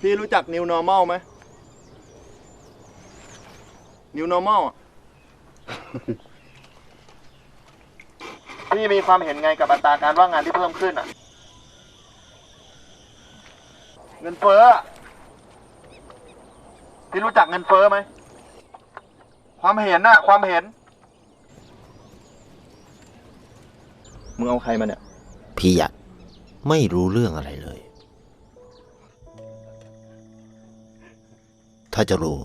พี่รู้จัก New Normal ไหม New Normal อะ พี่มีความเห็นไงกับอัตราการว่างงานที่เพิ่มขึ้นอะ เงินเฟ้ออะพี่รู้จักเงินเฟ้อไหม ความเห็นน่ะ ความเห็น มึงเอาใครมาเนี่ย พี่หยัดไม่รู้เรื่องอะไรเลย ถ้าจะรู้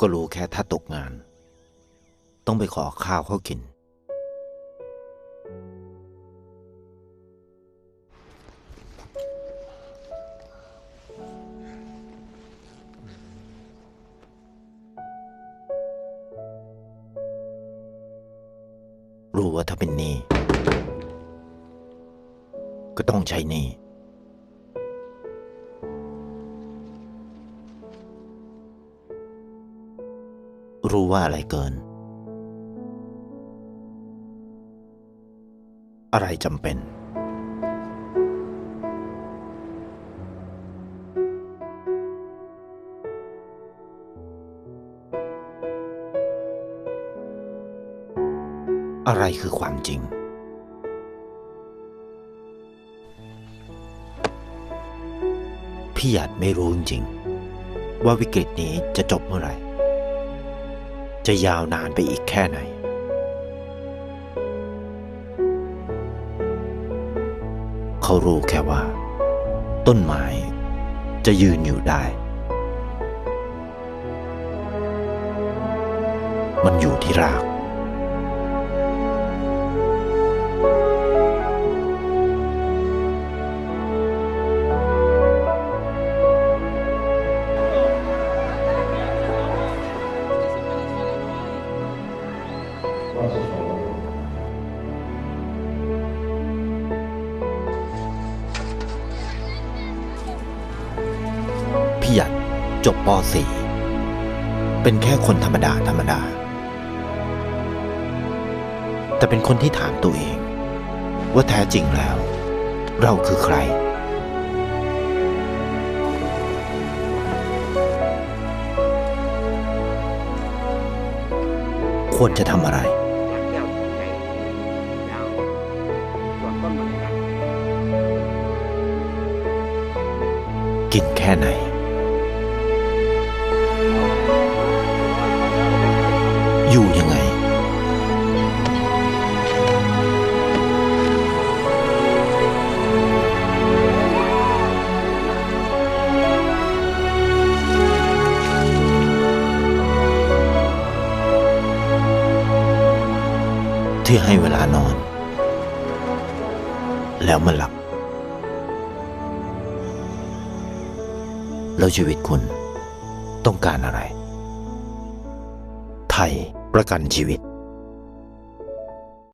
ก็รู้แค่ถ้าตกงาน ต้องไปขอข้าวเขากิน รู้ว่าถ้าเป็นหนี้ก็ต้องใช้หนี้ รู้ว่าอะไรเกิน อะไรจำเป็น อะไรคือความจริงพี่หยาดไม่รู้จริงๆว่าวิกฤตนี้จะจบเมื่อไหร่ จะยาวนานไปอีกแค่ไหน เขารู้แค่ว่า ต้นไม้จะยืนอยู่ได้ มันอยู่ที่ราก พี่หยัดจบป .4 เป็นแค่คนธรรมดาธรรมดา แต่เป็นคนที่ถามตัวเอง ว่าแท้จริงแล้ว เราคือใครควรจะทำอะไร ต้นมันนะครับกินแค่ไหน อยู่ยังไง ที่ให้เวลานอน แล้วมันหลับ แล้วชีวิตคุณต้องการอะไร ไทยประกันชีวิต